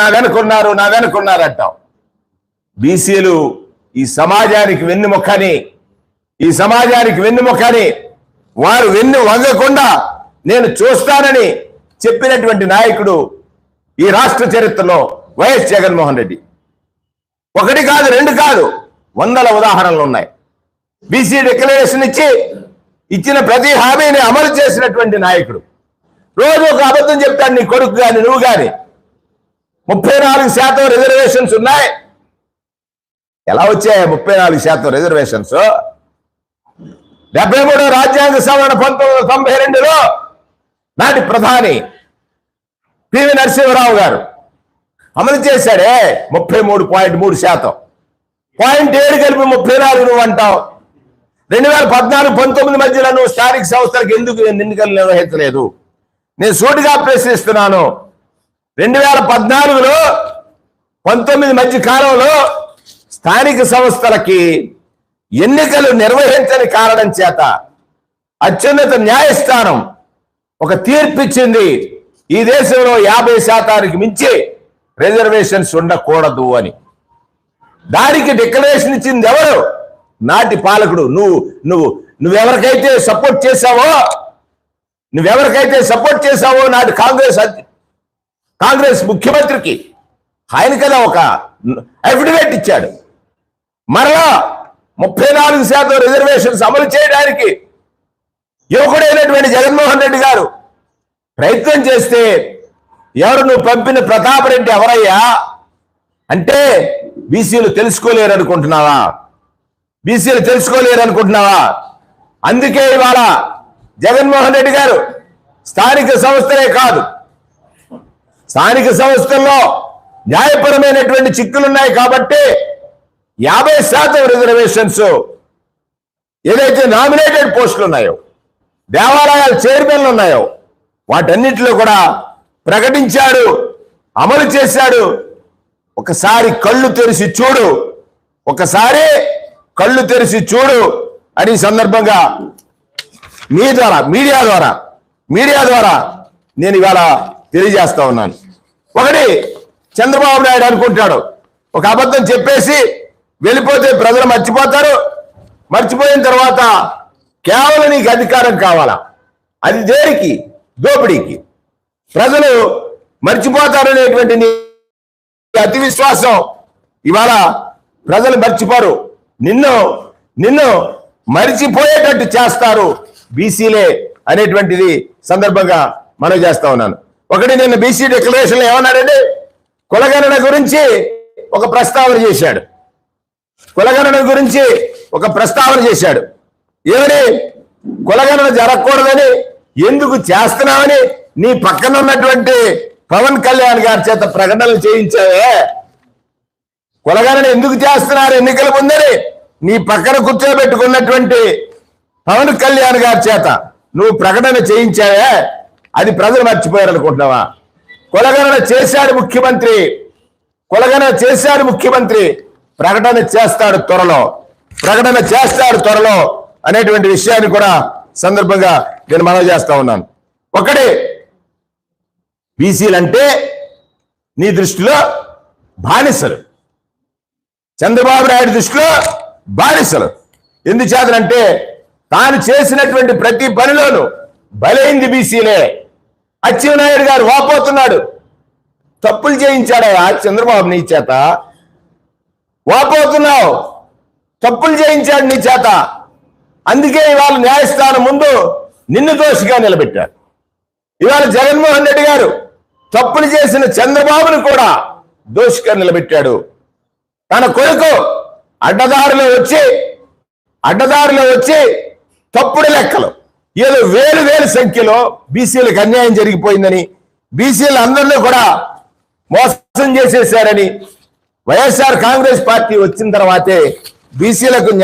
నా వెనుకున్నారు నా వెనుకున్నారు అంటాం బీసీలు ఈ సమాజానికి వెన్నుముఖని ఈ సమాజానికి వెన్నుముఖని వారు వెన్ను వంగకుండా నేను చూస్తానని చెప్పినటువంటి నాయకుడు ఈ రాష్ట్ర చరిత్రలో వైఎస్ జగన్మోహన్ రెడ్డి. ఒకటి కాదు రెండు కాదు వందల ఉదాహరణలు ఉన్నాయి. బీసీ డిక్లరేషన్ ఇచ్చి ఇచ్చిన ప్రతి హామీని అమలు చేసినటువంటి నాయకుడు. రోజు ఒక అబద్ధం చెప్తాడు నీ కొడుకు కానీ నువ్వు కానీ ముప్పై నాలుగు శాతం రిజర్వేషన్స్ ఉన్నాయి. ఎలా వచ్చాయి ముప్పై నాలుగు శాతం రిజర్వేషన్స్ డెబ్బై మూడో రాజ్యాంగ సవరణ పంతొమ్మిది వందల తొంభై రెండులో నాటి ప్రధాని పివి నరసింహరావు గారు అమలు చేశాడే ముప్పై మూడు పాయింట్ మూడు శాతం. పాయింట్ ఏడు కలిపి ముప్పై నాలుగు నువ్వు అంటావు. రెండు వేల పద్నాలుగు పంతొమ్మిది మధ్యలో నువ్వు స్థానిక సంస్థలకు ఎందుకు ఎన్నికలు నిర్వహించలేదు? నేను సూటిగా ప్రశ్నిస్తున్నాను. రెండు వేల పద్నాలుగులో పంతొమ్మిది మధ్య కాలంలో స్థానిక సంస్థలకి ఎన్నికలు నిర్వహించని కారణం చేత అత్యున్నత న్యాయస్థానం ఒక తీర్పు ఇచ్చింది ఈ దేశంలో యాభై శాతానికి మించి రిజర్వేషన్స్ ఉండకూడదు అని. దానికి డిక్లరేషన్ ఇచ్చింది ఎవరు? నాటి పాలకుడు. నువ్వు నువ్వు నువ్వెవరికైతే సపోర్ట్ చేశావో నువ్వెవరికైతే సపోర్ట్ చేశావో నాటి కాంగ్రెస్ అధ్య- కాంగ్రెస్ ముఖ్యమంత్రికి ఆయన కదా ఒక అఫిడవిట్ ఇచ్చాడు. మరలా ముప్పై నాలుగు శాతం రిజర్వేషన్స్ అమలు చేయడానికి యువకుడైనటువంటి జగన్మోహన్ రెడ్డి గారు ప్రయత్నం చేస్తే ఎవరు నువ్వు పంపిన ప్రతాప్ రెడ్డి ఎవరయ్యా? అంటే బీసీలు తెలుసుకోలేరు అనుకుంటున్నావా? బీసీలు తెలుసుకోలేరు అనుకుంటున్నావా? అందుకే ఇవాళ జగన్మోహన్ రెడ్డి గారు స్థానిక సంస్థలే కాదు స్థానిక సంస్థల్లో న్యాయపరమైనటువంటి చిక్కులున్నాయి కాబట్టి యాభై శాతం రిజర్వేషన్స్ ఏదైతే నామినేటెడ్ పోస్టులు ఉన్నాయో దేవాలయాల చైర్మన్లు ఉన్నాయో వాటన్నిటిలో కూడా ప్రకటించాడు అమలు చేశాడు. ఒకసారి కళ్ళు తెరిచి చూడు ఒకసారి కళ్ళు తెరిచి చూడు అని సందర్భంగా మీ ద్వారా మీడియా ద్వారా మీడియా ద్వారా నేను ఇవాళ తెలియజేస్తా ఉన్నాను. ఒకటి చంద్రబాబు నాయుడు అనుకుంటాడు. ఒక అబద్ధం చెప్పేసి వెళ్ళిపోతే ప్రజలు మర్చిపోతారు. మర్చిపోయిన తర్వాత కేవలం నీకు అధికారం కావాలా? అది దేనికి? దోపిడీకి. ప్రజలు మర్చిపోతారనేటువంటి నీ అతి విశ్వాసం ఇవాళ ప్రజలు మర్చిపోరు. నిన్ను నిన్ను మరిచిపోయేటట్టు చేస్తారు బీసీలే అనేటువంటిది సందర్భంగా మనం చేస్తా ఉన్నాను. ఒకటి నిన్న బీసీ డిక్లరేషన్ ఏమన్నాడండి? కులగణన గురించి ఒక ప్రస్తావన చేశాడు. కులగణన గురించి ఒక ప్రస్తావన చేశాడు. ఏమని? కులగణన జరగకూడదని ఎందుకు చేస్తున్నావని నీ పక్కన ఉన్నటువంటి పవన్ కళ్యాణ్ గారి చేత ప్రకటనలు చేయించావే. కులగణన ఎందుకు చేస్తున్నారు? ఎన్నికల ముందని నీ పక్కన కూర్చోబెట్టుకున్నటువంటి పవన్ కళ్యాణ్ గారి చేత నువ్వు ప్రకటన చేయించావే. అది ప్రజలు మర్చిపోయారు అనుకుంటున్నావా? కొలగణన చేశాడు ముఖ్యమంత్రి. కొలగణన చేశాడు ముఖ్యమంత్రి. ప్రకటన చేస్తాడు త్వరలో. ప్రకటన చేస్తాడు త్వరలో అనేటువంటి విషయాన్ని కూడా సందర్భంగా నేను మనవి చేస్తా ఉన్నాను. ఒకటి బీసీలంటే నీ దృష్టిలో బానిసలు. చంద్రబాబు నాయుడు దృష్టిలో బానిసలు. ఎందుచేతనంటే తాను చేసినటువంటి ప్రతి పనిలోనూ బలైంది బీసీలే. అచ్చెన్నాయుడు గారు వాపోతున్నాడు. తప్పులు చేయించాడయా చంద్రబాబు నీ చేత? వాపోతున్నావు. తప్పులు చేయించాడు నీ చేత. అందుకే ఇవాళ న్యాయస్థానం ముందు నిన్ను దోషిగా నిలబెట్టారు ఇవాళ జగన్మోహన్ రెడ్డి గారు తప్పులు చేసిన చంద్రబాబును కూడా దోషిగా నిలబెట్టాడు. తన కొడుకు అడ్డదారిలో వచ్చి అడ్డదారిలో వచ్చి తప్పుడు లెక్కలు. ఏదో వేలు వేలు సంఖ్యలో బీసీలకు అన్యాయం జరిగిపోయిందని బీసీలు అందరిలో కూడా మోసం చేసేశారని వైఎస్ఆర్ కాంగ్రెస్ పార్టీ వచ్చిన తర్వాతే బీసీలకు